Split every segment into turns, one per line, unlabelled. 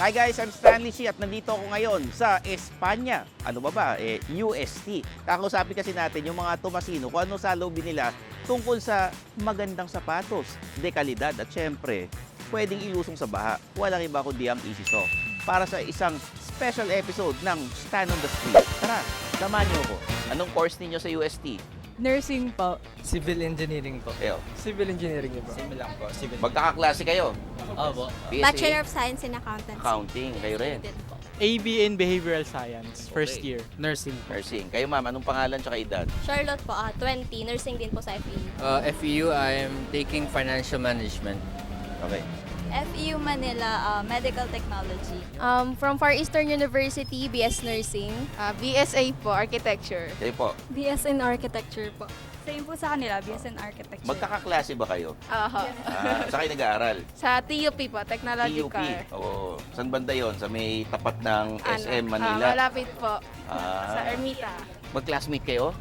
Hi guys, I'm Stanley Shi at nandito ako ngayon sa Espanya. Ano ba ba? Eh, UST. Kakausapin kasi natin yung mga Tomasino kung ano sa lobby nila tungkol sa magandang sapatos, dekalidad at syempre, pwedeng ilusong sa baha. Walang iba kundi ang Easy Soft. Para sa isang special episode ng Stand on the Street. Tara, samahan niyo ako. Anong course ninyo sa UST?
Nursing po.
Civil engineering po.
Kayo,
Civil engineering po. Sim lang po. Civil.
magkakaklase kayo.
Opo.
BSA,
Bachelor of Science in Accountancy.
Accounting, kayo rin.
Po.
AB in Behavioral Science, first
Okay.
year, nursing.
Nursing. Kayo ma'am, anong pangalan tsaka edad?
Charlotte po, ah, 20. Nursing din po sa. FEU.
Uh, FEU, I am taking financial management.
Okay.
FEU Manila uh, Medical Technology. Um, from Far Eastern University, BS Nursing.
Ah, BSA po, Architecture.
Kayo po,
BS in Architecture po.
Same po sa kanila, BS in Architecture.
magkakaklase ba kayo?
Aha.
Ah, sa kayo nag-aaral?
Sa TUP po, Technology
TUP.
Car.
Oo. Saan banda yon? Sa may tapat ng
Ano,
SM
ah,
Manila?
malapit po.
Ah,
Sa Ermita.
Mag-classmate kayo?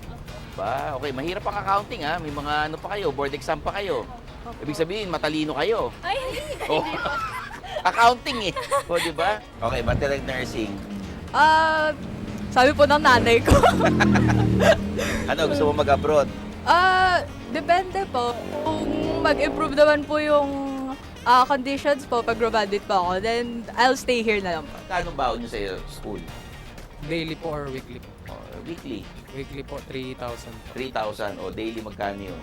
Ba, okay. Mahirap ang accounting ha. May mga ano pa kayo, board exam pa kayo. Ibig sabihin, matalino kayo.
Ay,
Oh. accounting eh. O, di ba? Okay, Bachelor Nursing.
Ah, sabi po ng nanay ko.
Ano, gusto mo mag-abroad?
Ah, depende po. Kung mag-improve naman po yung ah, conditions po pag graduate po ako, then I'll stay here na lang po.
Kano baon nyo sa school?
Daily po or weekly po?
Oh, weekly,
Weekly po, 3,000 po.
3,000 o daily magkano yun?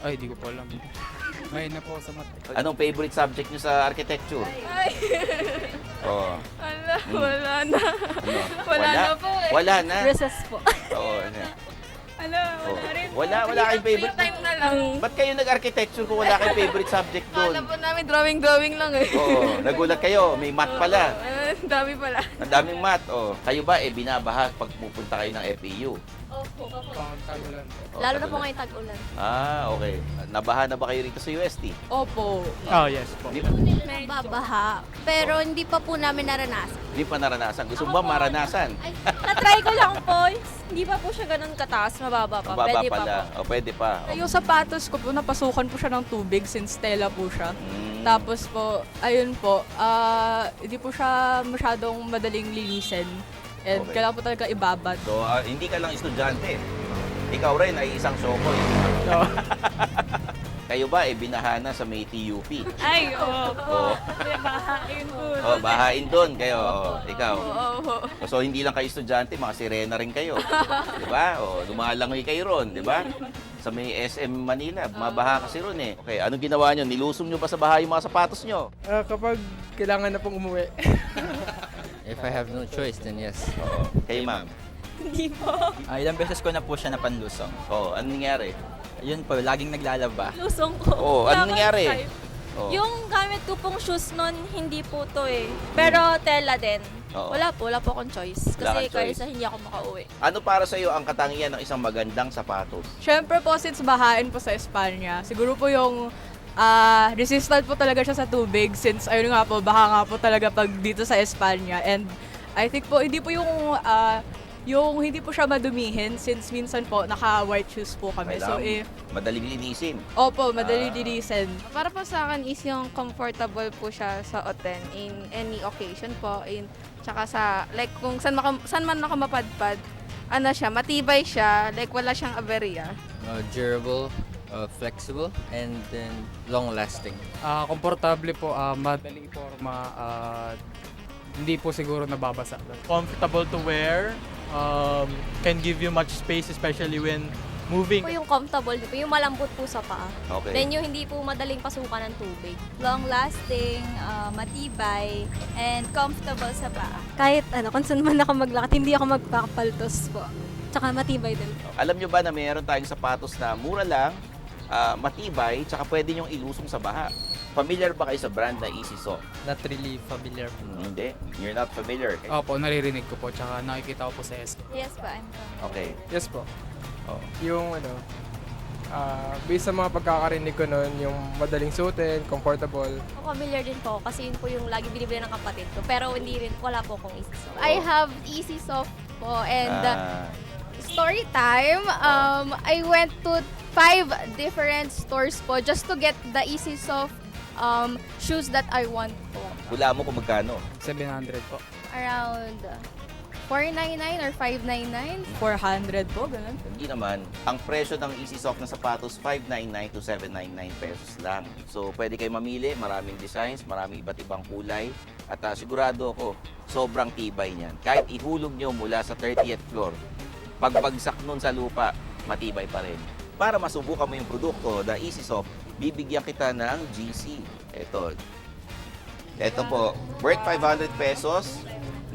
Ay, di ko po alam. May na po sa mat.
Anong favorite subject nyo sa architecture?
Ay,
Oh,
wala,
Hmm.
wala na.
ano?
Wala na po eh.
Wala na.
recess po.
Oo, ano.
Wala,
Oh.
Wala.
Wala, wala kayong favorite.
Free time na lang.
Ba't kayo nag-architecture kung wala kayong favorite subject doon?
Kala po namin drawing-drawing lang eh.
Oo, nagulat kayo. May math pala.
Ang dami pala.
Ang daming math. Oh, kayo ba eh binabaha pag pupunta kayo ng FEU?
Opo.
Tagulan.
Oh,
Lalo na po ngayon tag-ulan.
Ah, okay. Nabaha na ba kayo rito sa UST?
Opo.
Oh, yes po.
Di,
Babaha. Pero hindi pa po namin naranasan.
di pa naranasan. Gusto mo ba maranasan?
Ay, na-try ko lang po. Hindi pa po siya ganun kataas. Mababa pa.
Mababa
Pwede pa
pala.
po.
O, pwede pa. O.
Yung sapatos ko po, napasukan po siya ng tubig since tela po siya.
Mm.
Tapos po, ayun po, ah, hindi po siya masyadong madaling linisin. And
Okay.
kailangan po talaga ibabad.
So, ah, hindi ka lang estudyante. Ikaw rin ay isang sokoy. Kayo ba eh binahana sa may TUP?
Ay, oo.
Oo.
Bahain po.
Oh, bahain doon kayo. Oh, ikaw.
Oo.
So hindi lang kayo estudyante, mga sirena rin kayo. 'Di ba? O lumalangoy kayo ron, 'di ba? Sa may SM Manila, mabaha kasi ron eh. Okay, anong ginawa nyo? Nilusong nyo ba sa baha yung mga sapatos nyo?
Ah, kapag kailangan na pong umuwi.
If I have no choice, then yes.
Oo. Kayo ma'am.
Ah, ilang beses ko na po siya napanlusong.
Oo, anong nangyari?
Yun po, laging naglalaba.
Lusong ko.
Oo, anong nangyari? Oo.
Yung gamit ko pong shoes nun, hindi po to eh. Pero tela din.
Oo.
Wala po, wala po akong choice.
Wala
Kasi
kang
kahit
choice.
sa hindi ako makauwi.
Ano para sa iyo ang katangian ng isang magandang sapatos?
Siyempre po, since bahain po sa Espanya, siguro po yung ah, resistant po talaga siya sa tubig since ayun nga po, baha nga po talaga pag dito sa Espanya. And I think po, hindi po yung, ah, yung hindi po siya madumihin since minsan po naka-white shoes po kami. So
Kailangan
if,
madaling linisin.
opo, madali
Ah.
linisin.
Para po sa akin is yung comfortable po siya sa oten in any occasion po. In, tsaka sa, like kung saan, maka, saan man ako mapadpad, ano siya, matibay siya, like wala siyang aberya.
Uh, durable, uh, flexible, and then long-lasting.
Ah, komportable po, ah, madaling forma, ah, hindi po siguro nababasa. Comfortable to wear, um, can give you much space especially when moving.
Po yung comfortable, po, yung malambot po sa paa.
Okay.
Then yung hindi po madaling pasukan ng tubig. Long-lasting, ah, matibay, and comfortable sa paa.
kahit ano, kung saan man ako maglakad, hindi ako magpapaltos po. Tsaka matibay din po.
Alam nyo ba na mayroon tayong sapatos na mura lang, ah, matibay, tsaka pwede nyong ilusong sa baha? Familiar ba kayo sa brand na Easy Soft?
Not really familiar po.
Hmm, Hindi. You're not familiar.
Opo, naririnig ko po, tsaka nakikita ko po sa S.
Yes po, I'm
Okay.
Yes po.
Oh.
Yung ano, ah based sa mga pagkakarinig ko noon, yung madaling suotin, comfortable.
Familiar din po kasi yun po yung lagi binibili ng kapatid ko. Pero hindi rin, wala po akong easy soft.
I have easy soft po and uh, story time. Um, I went to five different stores po just to get the easy soft um, shoes that I want po.
Hula mo kung magkano.
700 po.
Around 499 or 599.
400 po, ganun.
Hindi naman. Ang presyo ng Easy Soft na sapatos, 599 to 799 pesos lang. So, pwede kayo mamili. Maraming designs, maraming iba't ibang kulay. At ah, sigurado ako, sobrang tibay niyan. Kahit ihulog nyo mula sa 30th floor, pagbagsak nun sa lupa, matibay pa rin. Para masubukan mo yung produkto, the Easy Soft, bibigyan kita ng GC. Ito. Ito po, worth 500 pesos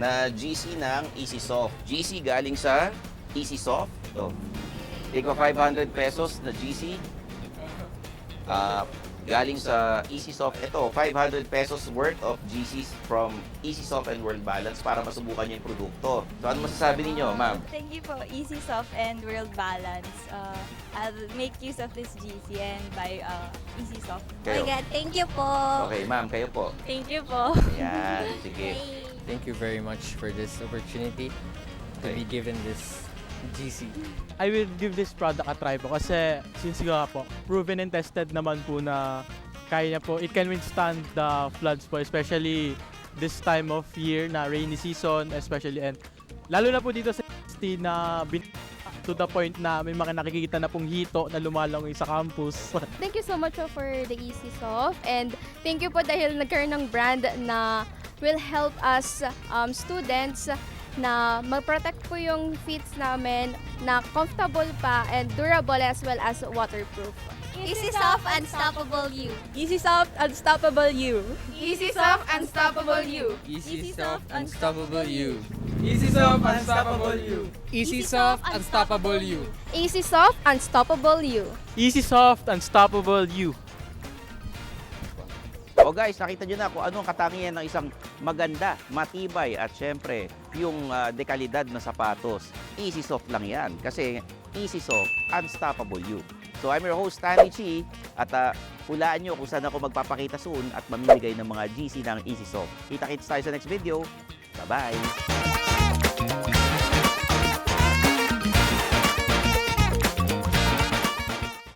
na GC ng Easy Soft. GC galing sa Easy Soft. Ito. Tigwa 500 pesos na GC. Ah, galing sa Easy Soft. Ito, 500 pesos worth of GCs from Easy Soft and World Balance para masubukan niyo yung produkto. So, ano masasabi ninyo, ma'am?
Thank you po, Easy Soft and World Balance. Uh, I'll make use of this GC and buy uh, Easy Soft.
Kayo.
Oh my God, thank you po.
Okay, ma'am, kayo po.
Thank you po.
Ayan, sige.
Thank you very much for this opportunity to
Okay.
be given this GC.
I will give this product a try po kasi since nga po, proven and tested naman po na kaya niya po, it can withstand the floods po, especially this time of year na rainy season, especially and lalo na po dito sa ST na bin- to the point na may mga nakikita na pong hito na lumalangoy sa campus.
Thank you so much po for the Easy Soft and thank you po dahil nagkaroon ng brand na will help us um, students na mag-protect po yung feet namin na comfortable pa and durable as well as waterproof.
Easy Soft, Unstoppable You.
Easy Soft, Unstoppable You.
Easy Soft, Unstoppable You.
Easy Soft Unstoppable You.
Easy Soft, Unstoppable You.
Easy Soft, Unstoppable You.
Easy Soft, Unstoppable You.
Easy Soft, Unstoppable You.
Guys, nakita nyo na kung anong katangian ng isang maganda, matibay at syempre yung ah, dekalidad na sapatos. Easy soft lang yan kasi easy soft, unstoppable you. So I'm your host, Tani Chi at ah, hulaan nyo kung saan ako magpapakita soon at mamimigay ng mga GC ng Easy Soft. Kita-kits tayo sa next video. Bye-bye!